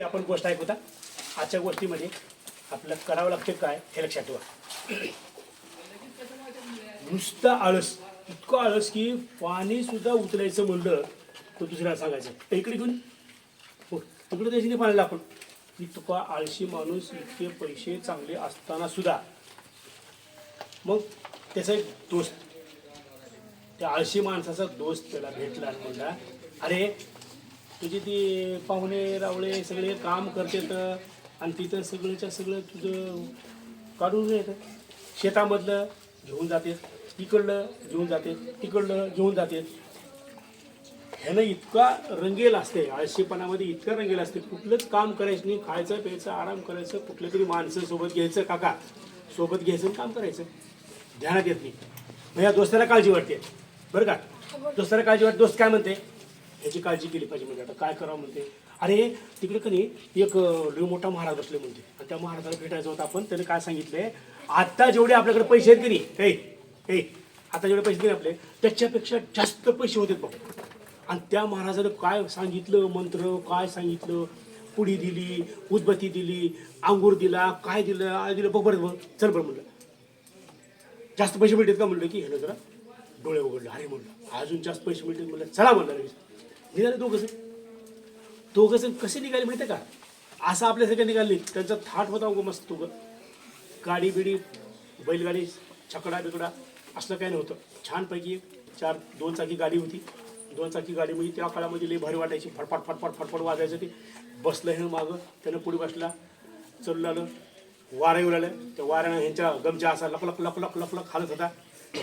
आपण गोष्ट ऐकूता आजच्या गोष्टीमध्ये आपलं करावं लागतं काय हे लक्षात ठेवा. नुसतं आळस इतकं आळस की पाणी सुद्धा उचलायचं म्हणलं तर दुसऱ्याला सांगायचं इकडे घेऊन. हो तिकडे त्याच्याने पाणी आपण इतका आळशी माणूस इतके पैसे चांगले असताना सुद्धा. मग त्याचा एक दोस्त त्या आळशी माणसाचा दोस्त त्याला भेटला आणि म्हणला अरे तुझे ती पाहुणे रावळे सगळे काम करतात आणि तिथं सगळंच्या सगळं तुझं काढून येतं शेतामधलं घेऊन जाते इकडलं घेऊन जाते तिकडलं घेऊन जाते ह्यानं इतका रंगेल असते आळशीपणामध्ये इतकं रंगेल असते. कुठलंच काम करायचं नाही खायचं प्यायचं आराम करायचं कुठल्या तरी माणसं सोबत घ्यायचं काका सोबत घ्यायचं आणि काम करायचं. ध्यानात येत नाही. मग या दोस्ताला काळजी वाटते. बरं का? दोस्ताला काळजी वाटते. दोस्त काय म्हणते? ह्याची काळजी केली पाहिजे म्हणजे आता काय करावं म्हणते? अरे तिकडे कनी एक अं, लय मोठा महाराज बसले म्हणते. आणि त्या महाराजाला भेटायचं होतं आपण त्याने काय सांगितलंय? आता जेवढे आपल्याकडे पैसे आहेत की नाही हे हे आता जेवढे पैसे दिले नाही आपले त्याच्यापेक्षा जास्त पैसे होते बघ. आणि त्या महाराजानं काय सांगितलं मंत्र काय सांगितलं? पुडी दिली उदबत्ती दिली अंगूर दिला काय दिलं आय दिलं बघ बरं चल बरं म्हणलं. जास्त पैसे मिळतात का म्हणलं की ह्यानं जरा डोळे उघडलं. अरे म्हणलं अजून जास्त पैसे मिळतात म्हणलं चला म्हणलं निघाले दोघं जण. दोघं जण कसे निघाले माहिती आहे का? असं आपल्या सगळ्या निघाले. त्यांचा थाट होता उगं मस्त दोघं गाडी बिडी बैलगाडी छकडा बिकडा असलं काही नव्हतं. छानपैकी एक चार दोन चाकी गाडी होती. दोन चाकी गाडीमध्ये म्हणजे त्या काळामध्ये लई भारी वाटायची. फटफट फटफट फटफट वाजायचं ते. बसलं हे मागं. त्यानं पुढे बसला. चलू आलं वारं येऊ लागलं. त्या वाऱ्यानं ह्यांच्या गमच्या असा लक लपलक लपलक हालत होता.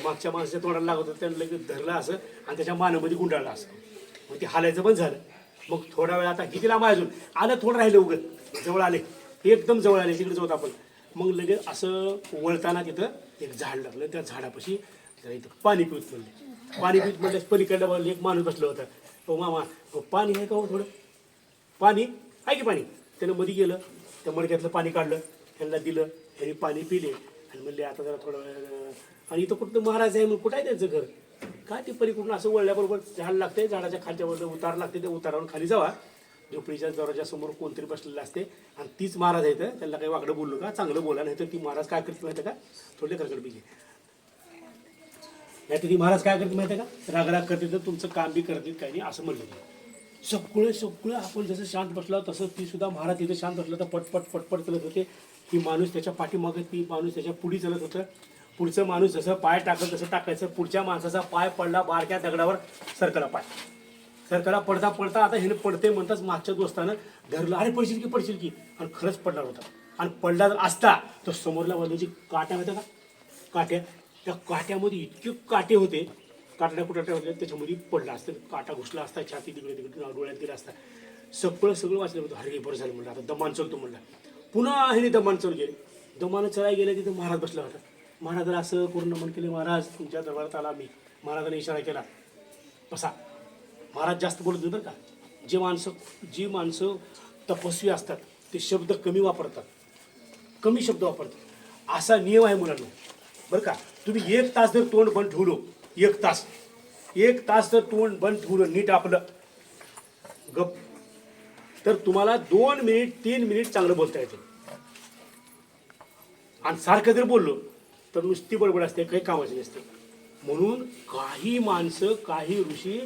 मागच्या माणसाच्या तोंडाला लागत होतं. त्यानं लगेच धरलं असं आणि त्याच्या मानामध्ये गुंडाळलं असं. मग ते हालायचं पण झालं. मग थोडा वेळ आता किती लांब अजून. आलं थोडं राहिलं उगत. जवळ आले. एकदम जवळ आले. तिकडे जाऊ आपण. मग लगेच असं वळताना तिथं एक झाड लागलं. त्या झाडापाशी जरा इथं पाणी पिऊत म्हणले. पाणी पिऊत म्हणलं पलीकडलं बाजूला एक माणूस बसला होता. तो मामा अहो, पाणी आहे का हो थोडं? पाणी? आहे की पाणी? त्यानं मध्ये गेलं. त्या मडक्यातलं पाणी काढलं. त्यांना दिलं. त्यांनी पाणी पिले. आणि म्हणले आता जरा थोडं वेळ आणि इथं कुठं महाराज आहे मग कुठं आहे त्यांचं घर? काय ते पलीकडून असं वळल्याबरोबर झाड लागते झाडाच्या खालच्या उतार लागते त्या उतारावर खाली जावा. झोपडीच्या दरवाजा समोर कोणतरी बसलेलं असते आणि तीच महाराज आहेत त्यांना काही वागडं बोललो का चांगलं बोला नाही तर ती महाराज काय करते माहिती आहे का? थोडे करकड बिगे नाही तर ती महाराज काय करते माहिती का? रागराग करते तर तुमचं काम बी करतील काही नाही असं म्हणलं सगळं सगळं आपण जसं शांत बसला तसं ती सुद्धा महाराज तिथे शांत बसला तर पटपट पटपट चलत होते. ती माणूस त्याच्या पाठीमागे ती माणूस त्याच्या पुढी चलत होतं. पुढचं माणूस जसं पाय टाकलं तसं टाकायचं. पुढच्या माणसाचा पाय पडला बारक्या दगडावर सरकला पाय. सरकारला पडता पडता आता हे पडते म्हणताच मागच्या दोस्तानं धरलं. अरे पडशील की पडशील की? आणि खरंच पडणार होता. आणि पडला जर असता तर समोरला बाजूची काट्या होत्या का? काट्या. त्या काट्यामध्ये इतके काटे होते. काटड्या कुटाट्या होत्या त्याच्यामध्ये पडला असतं. काटा घुसला असता छाती तिकडे तिकडे डोळ्यात गेला असता. सगळं सगळं वाचलं होतं. अरे बरं झालं म्हणलं. आता दमान चलतो म्हणला. पुन्हा ह्याने दमान चल गेले. दमानं चढाय गेले तिथं महाराज बसला होता. महाराजाला असं पूर्ण मन केले महाराज तुमच्या दरबारात आला मी महाराजाने इशारा केला बसा. महाराज जास्त बोलत नाही बरं का? जे माणसं जी माणसं तपस्वी असतात ते शब्द कमी वापरतात. कमी शब्द वापरतात. असा नियम आहे मुलांना. बरं का? तुम्ही एक तास जर तोंड बंद ठेवलो एक तास. एक तास जर तोंड बंद ठेवलं नीट आपलं. गप. तर तुम्हाला दोन मिनिट तीन मिनिट चांगलं बोलता येतं. आणि सारखं जर बोललो तर नुसती बडबड असते काही कामाची नसते. म्हणून काही माणसं काही ऋषी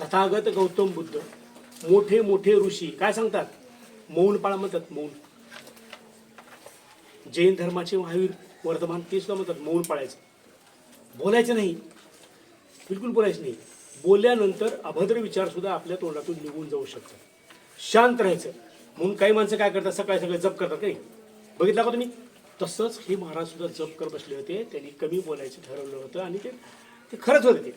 तथागत गौतम बुद्ध मोठे मोठे ऋषी काय सांगतात? मौन पाळा म्हणतात मौन. जैन धर्माचे महावीर वर्धमान ते सुद्धा म्हणतात मौन पाळायचं. बोलायचं नाही. बिलकुल बोलायचं नाही. बोलल्यानंतर अभद्र विचार सुद्धा आपल्या तोंडातून निघून जाऊ शकतात. शांत राहायचं. म्हणून काही माणसं काय करतात? सकाळी सकाळी जप करतात काही बघितला का तुम्ही? तसंच हे महाराज सुद्धा जप कर बसले होते. त्यांनी कमी बोलायचं ठरवलं होतं आणि ते ते खरंच होते ते.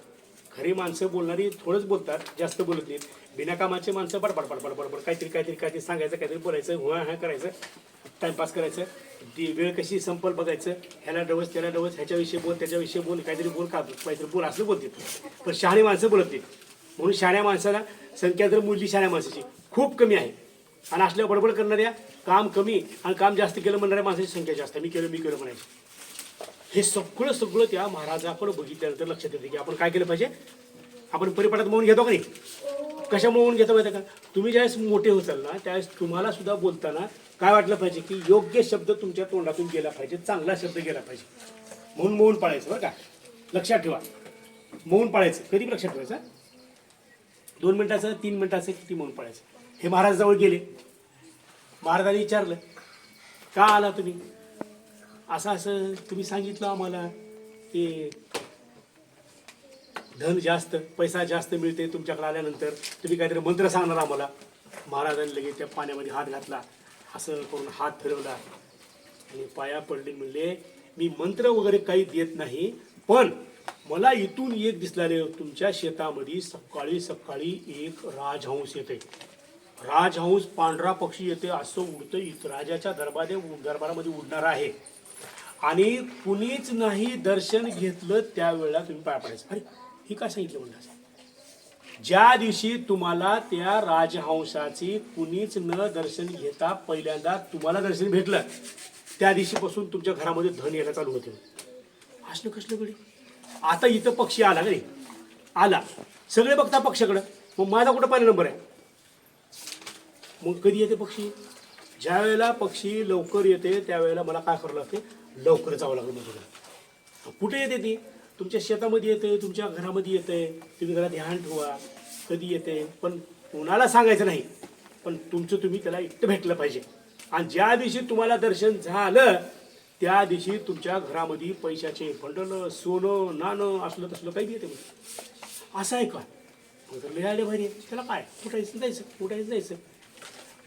खरी माणसं बोलणारी थोडंच बोलतात जास्त बोलत नाहीत. बिनाकामाचे माणसं बडबड बडबड बडबड काहीतरी काहीतरी काहीतरी सांगायचं काहीतरी बोलायचं हुआ हा करायचं टाईमपास करायचं. ती वेळ कशी संपल बघायचं. ह्याला डवस त्याला डवस ह्याच्याविषयी बोल त्याच्याविषयी बोल काहीतरी बोल का काहीतरी बोल असं बोलते पण शहाणी माणसं बोलत नाहीत. म्हणून शहाण्या माणसाला संख्या जर मुलगी शहाण्या माणसाची खूप कमी आहे. आणि असल्या बडबड करणाऱ्या काम कमी आणि काम जास्त केलं म्हणणाऱ्या माणसाची संख्या जास्त. मी केलं मी केलं म्हणायचं. हे सगळं सगळं त्या महाराजाकडे बघितल्यानंतर लक्षात येते की आपण काय केलं पाहिजे? आपण परिपाठात मौन घेतो का नाही? कशा मोहून घेतो माहिती का? तुम्ही ज्यावेळेस मोठे होताल ना त्यावेळेस तुम्हाला सुद्धा बोलताना काय वाटलं पाहिजे की योग्य शब्द तुमच्या तोंडातून गेला पाहिजे चांगला शब्द गेला पाहिजे. म्हणून मौन पाळायचं बरं का. लक्षात ठेवा. मौन पाळायचं. कधी लक्षात ठेवायचं? दोन मिनिटाचं तीन मिनिटाचं किती मौन पाळायचं? हे महाराजाजवळ गेले. महाराजांनी विचारलं का आला तुम्ही? असं असं तुम्ही सांगितलं आम्हाला की धन जास्त पैसा जास्त मिळते तुमच्याकडे आल्यानंतर. तुम्ही काहीतरी मंत्र सांगणार आम्हाला. महाराजांनी लगेच त्या पाण्यामध्ये हात घातला असं करून हात फिरवला. आणि पाया पडले म्हणले मी मंत्र वगैरे काही देत नाही पण मला इथून एक दिसला तुमच्या शेतामध्ये सकाळी सकाळी एक राजहंस येते राजहंस पांढरा पक्षी येते असं उडतं इथं राजाच्या दरबारे दरबारामध्ये उडणार आहे. आणि कुणीच नाही दर्शन घेतलं त्यावेळेला तुम्ही पाया पडायचं. अरे हे काय सांगितलं म्हणलं ज्या दिवशी तुम्हाला त्या राजहंसाची कुणीच न दर्शन घेता पहिल्यांदा तुम्हाला दर्शन भेटलं त्या दिवशीपासून तुमच्या घरामध्ये धन यायला चालू होते. असलं कसलं कडे आता इथं पक्षी आला नाही? आला. सगळे बघता पक्षाकडं. मग माझा कुठं पहिला नंबर आहे? मग कधी येते पक्षी? ज्या वेळेला पक्षी लवकर येते त्यावेळेला मला काय करावं लागते? लवकर जावं लागलं मग कुठे येते ती? तुमच्या शेतामध्ये येते तुमच्या घरामध्ये येते तुम्ही घरात ध्यान ठेवा कधी येते? पण कोणाला सांगायचं नाही. पण तुमचं तुम्ही त्याला एकटं भेटलं पाहिजे. आणि ज्या दिवशी तुम्हाला दर्शन झालं त्या दिवशी तुमच्या घरामध्ये पैशाचे बंडल सोनं नाणं असलं तसलं काही येते मग. असं आहे का? मग भारी त्याला काय? कुठायचं जायचं? कुठायचं जायचं?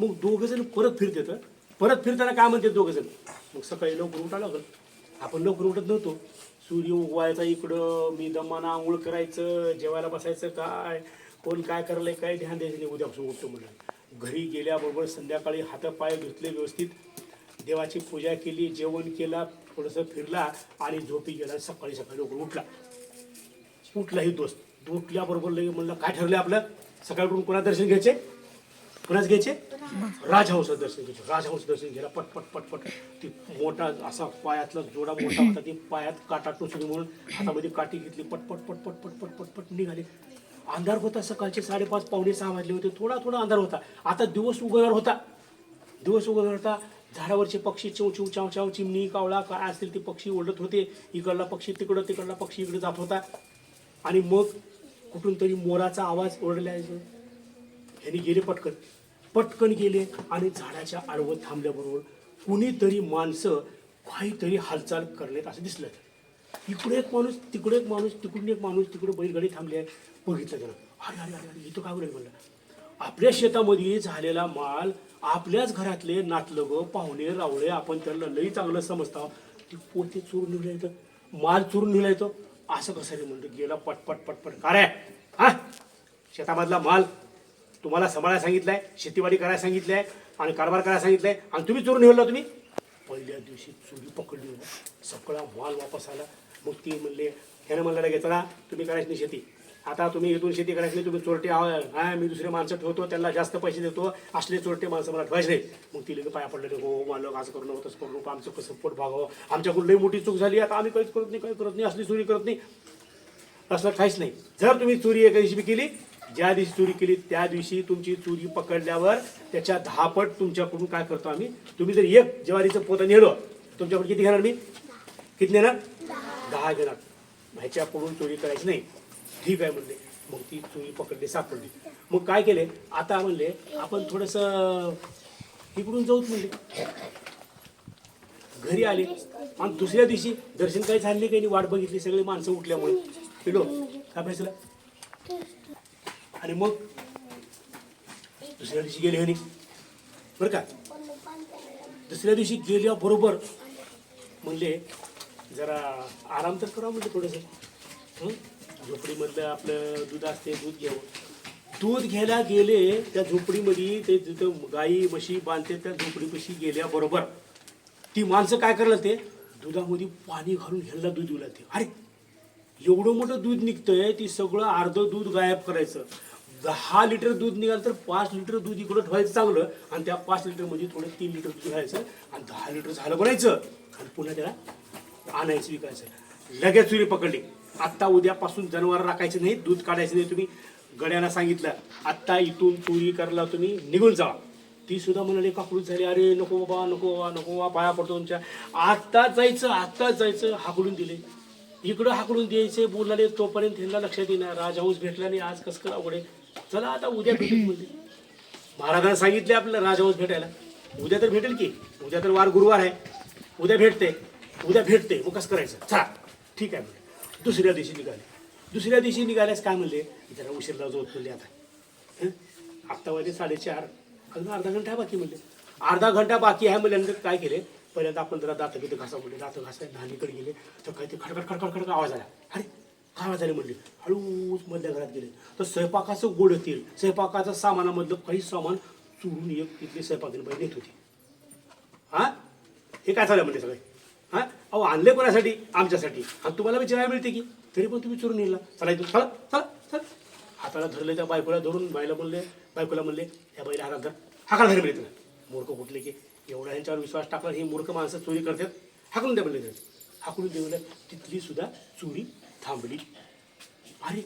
मग दोघं जण परत फिरतात परत फिरताना काय म्हणते दोघं जण? मग सकाळी लवकर उठा लागल. आपण लवकर उठत नव्हतो. सूर्य उगवायचा इकडं मी दमाना आंघोळ करायचं जेवायला बसायचं काय? कोण काय करलंय काय ध्यान द्यायचं नाही उद्यापासून उठतो म्हणलं. घरी गेल्याबरोबर संध्याकाळी हातपाय धुतले व्यवस्थित. देवाची पूजा केली जेवण केला थोडंसं फिरला आणि झोपी गेला सकाळी सकाळी लवकर उठला. उठलाही दोस्त. उठल्याबरोबर लगे म्हणलं काय ठरलं आपलं? सकाळी उठून कोणा दर्शन घ्यायचे कुणाच घ्यायचे? राजहंस दर्शन घ्यायचे. राजहंस दर्शन घ्यायला पटपट पटपट ती मोठा असा पायातला जोडा मोठा होता ती पायात काटा टोचली म्हणून हातामध्ये काठी घेतली पटपट पटपट पटपट पटपट निघाली. अंधार होता सकाळचे साडेपाच पावणे सहा वाजले होते. थोडा थोडा अंधार होता. आता दिवस उघडणार होता. दिवस उघडणार होता. झाडावरचे पक्षी चौ चिव चाव चाव चिमणी कावळा काय असतील ते पक्षी ओढत होते. इकडला पक्षी तिकडं तिकडला पक्षी इकडे जात होता. आणि मग कुठून तरी मोराचा आवाज ओरडला. ह्यानी गेले पटकन. पटकन गेले आणि झाडाच्या आडवं थांबल्याबरोबर कुणीतरी माणसं काहीतरी हालचाल करण्यात असं दिसलं. इकडे एक माणूस तिकडे एक माणूस तिकडून एक माणूस तिकडे बैलगाडी थांबली आहे. बघितलं त्यानं. अरे अरे अरे अरे इथं काय म्हणलं? आपल्या शेतामध्ये झालेला माल आपल्याच घरातले नातलगं पाहुणे रावळे आपण त्यांना लई चांगलं समजता ती पोते चोरून निघलं येतं माल चोरून निघला येतो असं कसं रे म्हणलं? गेला पटपट पटपट. का रे? हा? शेतामधला माल. तुम्हाला सांभाळायला सांगितलंय शेतीवाडी करायला सांगितलंय आणि कारभार करायला सांगितलंय. आणि तुम्ही चोरून निवडला तुम्ही? पहिल्या दिवशी चोरी पकडली हो. सगळा माल वापस आला. मग ती म्हणले ह्यानं म्हणलं लगेच चला तुम्ही करायची नाही शेती. आता तुम्ही इथून शेती करायची नाही तुम्ही चोरटे हा मी दुसरे माणसं ठेवतो त्यांना जास्त पैसे देतो. असले चोरटे माणसं मला ठेवायचे नाही मग ती लगे पाया पडले हो, हो मालक असं करू नको तसं करू नको. आमचं कसं पोट भागावं? आमच्याकडून लई मोठी चूक झाली आता आम्ही काहीच करत नाही काही करत नाही असली चोरी करत नाही. असलं काहीच नाही. जर तुम्ही चोरी एका दिवशी बी केली ज्या दिवशी चोरी केली त्या दिवशी तुमची चोरी पकडल्यावर त्याच्या दहा पट तुमच्याकडून काय करतो आम्ही? तुम्ही जर एक ज्वारीचं पोतं नेलं तुमच्याकडून किती घेणार मी? किती नेणार? दहा घेणार. ह्याच्याकडून चोरी करायची नाही. ठीक आहे म्हणले. मग ती चोरी पकडली सापडली. मग काय केले? आता म्हणले आपण थोडंसं इकडून जाऊच म्हणले. घरी आले. आणि दुसऱ्या दिवशी दर्शन काही झाले काही नाही, वाट बघितली सगळी माणसं उठल्यामुळे. पिलो. काय फैसला आणि मग दुसऱ्या दिवशी गेले आणि बरं का? दुसऱ्या दिवशी गेल्या बरोबर म्हणले जरा आराम तर करा म्हणजे थोडंसं. झोपडीमधलं आपलं दूध असते दूध घ्यावं. दूध घ्यायला गेले त्या झोपडीमध्ये ते जिथं गाई म्हशी बांधते त्या झोपडीपाशी गेल्याबरोबर ती माणसं काय करलं ते दुधामध्ये पाणी घालून ह्याला दूध दिलं ते अरे एवढं मोठं दूध निघतंय ती सगळं अर्ध दूध गायब करायचं. दहा लिटर दूध निघालं तर पाच लिटर दूध इकडं ठेवायचं चांगलं आणि त्या पाच लिटरमध्ये थोडं तीन लिटर दूध घ्यायचं आणि दहा लिटर झालं बनायचं आणि पुन्हा त्याला आणायचं विकायचं. लगेच चुरी पकडली. आत्ता उद्यापासून जनावर राखायचे नाही दूध काढायचं नाही. तुम्ही गड्याला सांगितलं आत्ता इथून चोरी करायला तुम्ही निघून जावा ती सुद्धा म्हणाली काकडूच झाली. अरे नको बाबा नको बाबा नको बाबा पाया पडतो तुमच्या आत्ताच जायचं आत्ताच जायचं हाकडून दिले. इकडं हाकडून द्यायचे बोलणारे तोपर्यंत त्यांना लक्षात येणार राजहंस भेटला नाही आज कसं करावं अवघड चला आता उद्या भेटेल म्हणजे महाराजांना सांगितले आपल्याला राजहंस भेटायला. उद्या तर भेटेल की. उद्या तर वार गुरुवार आहे. उद्या भेटते. उद्या भेटते. मग कसं करायचं? चला. ठीक आहे म्हणजे दुसऱ्या दिवशी निघाले. दुसऱ्या दिवशी निघाल्यास काय म्हणले? जरा उशीरला जोत म्हणले आता. आत्ता वाजे साडेचार. अजून अर्धा घंटा बाकी म्हणले. अर्धा घंटा बाकी आहे म्हणल्यानंतर काय केले? पहिल्यांदा आपण जरा दात बित घासा म्हणले. दात घासा धानीकडे गेले. तर काय ते खडखड खडखड खडखड आवाज आला. अरे! काय झाले म्हणले हळूच मधल्या घरात गेले. तर स्वयंपाकाचं गोड तेल स्वयंपाकाचं सामानामधलं काही सामान चुरून एक तिथली स्वयंपाकीन बाई नेत होती. हा? हे काय झालं म्हणले सगळे? हा? अहो आणले कोणासाठी? आमच्यासाठी. आणि तुम्हाला विचारायला मिळते की? तरी पण तुम्ही चोरून नेला. चला इथून. चला चला चला. हाताला धरले त्या बायकोला धरून बाईला म्हणले बायकोला म्हणले या बाईला हातात धर. हाकाला धर मिळते मूर्ख कुठले की? एवढा ह्यांच्यावर विश्वास टाकला ही मूर्ख माणसं चोरी करतात. हाकलून द्या म्हणले हाकलून देऊन तिथली सुद्धा चोरी थांबली. अरे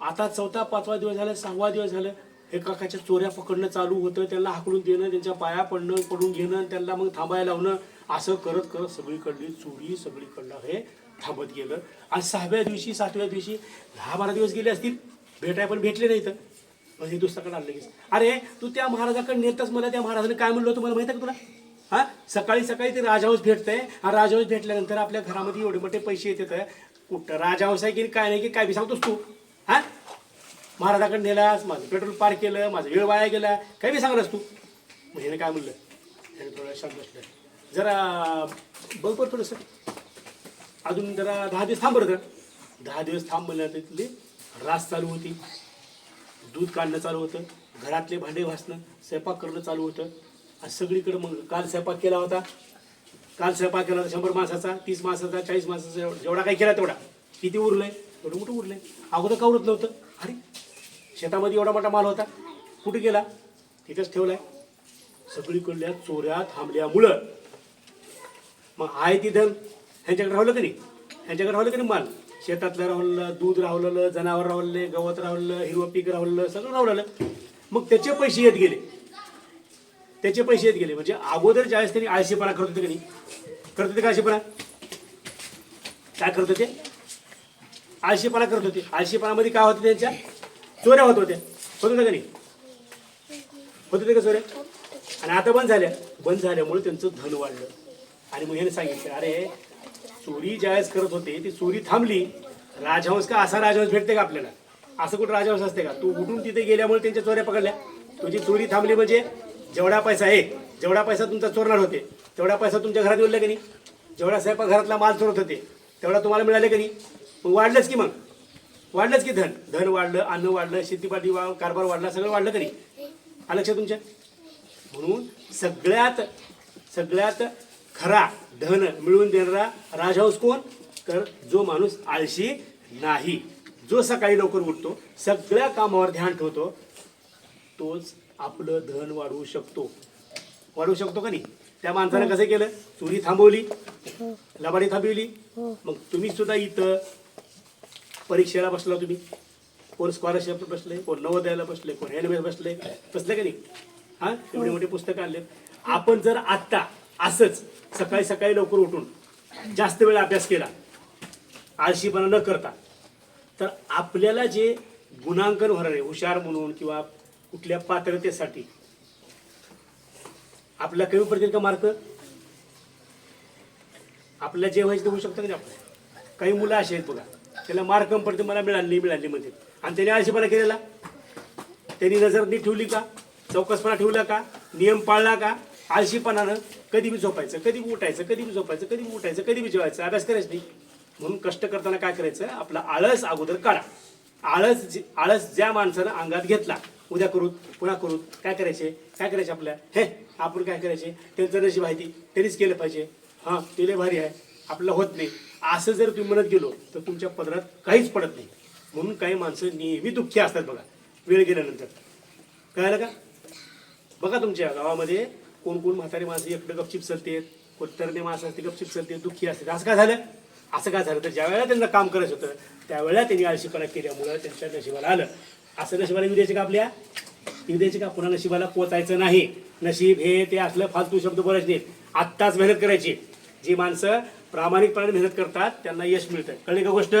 आता चौथा पाचवा दिवस झाला सहावा दिवस झालं. हे काकाच्या चोऱ्या पकडणं चालू होतं. त्यांना हाकडून देणं त्यांच्या पाया पडणं पडून घेणं त्यांना मग थांबायला लावणं. असं करत करत सगळीकडली चोरी सगळीकडलं हे थांबत गेलं. आणि सहाव्या दिवशी सातव्या दिवशी दहा बारा दिवस गेले असतील. भेटाय पण भेटले नाही तर म्हणजे हे दुसऱ्याकडे आणलं लगेच. अरे तू त्या महाराजाकडे नेतच मला त्या महाराजाने काय म्हणलं होतं? मला माहिती आहे का तुला? हा? सकाळी सकाळी ते राजहंस भेटतंय. हा राजहंस भेटल्यानंतर आपल्या घरामध्ये एवढे मोठे पैसे येतात. कुठं? राजहंस आहे की काय नाही की काय बी सांगतोस तू. हा? महाराजाकडे नेलास माझं पेट्रोल पार केलं माझा वेळ वाया गेला. काय बी सांगलास तू? मग ह्याने काय म्हणलं? ह्याने थोडं शांत बसलं. जरा बघ बरं थोडंसं. अजून जरा दहा दिवस थांब बरं जरा. दहा दिवस थांब म्हणलं तिथली रास चालू होती. दूध काढणं चालू होतं. घरातले भांडे घासणं स्वयंपाक करणं चालू होतं. आणि सगळीकडे मग काल स्वयंपाक केला होता. काल स्वयंपाक केला होता शंभर माणसाचा तीस माणसाचा चाळीस माणसाचा जेवढा काही केला तेवढा. किती उरलंय? थोडं मोठं उरलंय. अगोदर का उरत नव्हतं? अरे शेतामध्ये एवढा मोठा माल होता. कुठे गेला? तिथेच ठेवलाय. सगळीकडल्या चोऱ्या थांबल्यामुळं. मग आहे ती धन ह्यांच्याकडे राहिलं का नाही ह्यांच्याकडे राहिलं का नाही माल? शेतातलं राहिलं दूध राहिलेलं जनावर राहिलं गवत राहिलं हिरवं पीक राहिलं सगळं राहिलं मग त्याचे पैसे येत गेले. त्याचे पैसे येत गेले. म्हणजे अगोदर ज्यावेळेस त्यांनी आळशीपणा करत होते का नाही? करत होते का आळशीपणा काय करत होते? आळशीपणा करत होते. आळशीपणामध्ये काय होतं त्यांच्या? चोऱ्या होत होत्या. होत होत्या का नाही? होत होते का चोऱ्या? आणि आता बंद झाल्या. बंद झाल्यामुळे त्यांचं धन वाढलं. आणि मग ह्याने सांगितलं अरे चोरी ज्यावेळेस करत होते ती चोरी थांबली. राजहंस का असा राजहंस भेटते का आपल्याला? असं कुठं राजहंस असते का? तू उठून तिथे गेल्यामुळे त्यांच्या चोऱ्या पकडल्या. तुझी चोरी थांबली म्हणजे जेवढा पैसा आहे जेवढा पैसा तुमचा चोरणार होते तेवढा पैसा तुमच्या घरात उरला की नाही? जेवढा साहेब घरातला माल चोरत होते तेवढा तुम्हाला मिळाले की नाही? मग वाढलंच की मग? वाढलंच की धन? धन वाढलं अन्न वाढलं शेतीपाटी वा कारभार वाढला सगळं वाढलं की नाही आलं लक्षात तुमच्या? म्हणून सगळ्यात सगळ्यात खरा धन मिळवून देणारा राजहंस कोण? तर जो माणूस आळशी नाही. जो सकाळी लवकर उठतो सगळ्या कामावर ध्यान ठेवतो तोच आपलं धन वाढवू शकतो. वाढवू शकतो का नाही? त्या माणसानं कसं केलं? चोरी थांबवली लबाडी थांबवली. मग तुम्ही सुद्धा इथं परीक्षेला बसला तुम्ही. कोण स्कॉलरशिप बसले कोण नवोदयाला बसले कोण एन बसले बसले का नाही? हा? एवढे मोठे पुस्तकं आणले आपण जर आत्ता असंच सकाळी सकाळी लवकर उठून जास्त वेळ अभ्यास केला आळशीपणा न करता तर आपल्याला जे गुणांकन होणार आहे हुशार म्हणून किंवा कुठल्या पात्रतेसाठी? आपला कमी पडतील का मार्क? आपल्याला जेवायचे देऊ ते होऊ शकतं का नाही काही मुलं असे आहेत बघा. त्याला मार्क कमी पडते मला मिळाली मिळाली म्हणते आणि त्याने आळशीपणा केलेला? त्यांनी नजर नीट ठेवली का? चौकसपणा ठेवला का? नियम पाळला का? आळशीपणानं कधी बी झोपायचं कधी बी उठायचं कधी बी झोपायचं कधी बी उठायचं कधी बी जेवायचं अभ्यास करायचं नाही. म्हणून कष्ट करताना काय करायचं? आपला आळस अगोदर काढा. आळस आळस ज्या माणसानं अंगात घेतला उद्या करू पुन्हा करू काय करायचे? काय करायचे आपल्या? हे आपण काय करायचे? त्यांचं नशीब आहे ती. त्यांनीच केलं पाहिजे. हां ते लय भारी आहे. आपलं होत नाही. असं जर तुम्ही म्हणत गेलो तर तुमच्या पदरात काहीच पडत नाही. म्हणून काही माणसं नेहमी दुःखी असतात बघा वेळ गेल्यानंतर. कळालं का? बघा तुमच्या गावामध्ये कोण कोण म्हातारी माणसं एकटं गपचिप चलतेत कोण तरणे माणसं असते गपचिप चलते दुःखी असते. असं काय झालं? असं काय झालं? तर ज्या वेळेला त्यांना काम करायचं होतं त्यावेळेला त्यांनी आळशीपणा केल्यामुळं त्यांच्या नशिबाला आलं. असं नशिबाला येऊ का आपल्या? येऊ का? पुन्हा नशिबाला पोचायचं नाही. नशीब हे ते असलं फालतू शब्द बोलायचे नाहीत. आत्ताच मेहनत करायची. जी माणसं प्रामाणिकपणे मेहनत करतात त्यांना यश मिळतं. कळली का गोष्ट?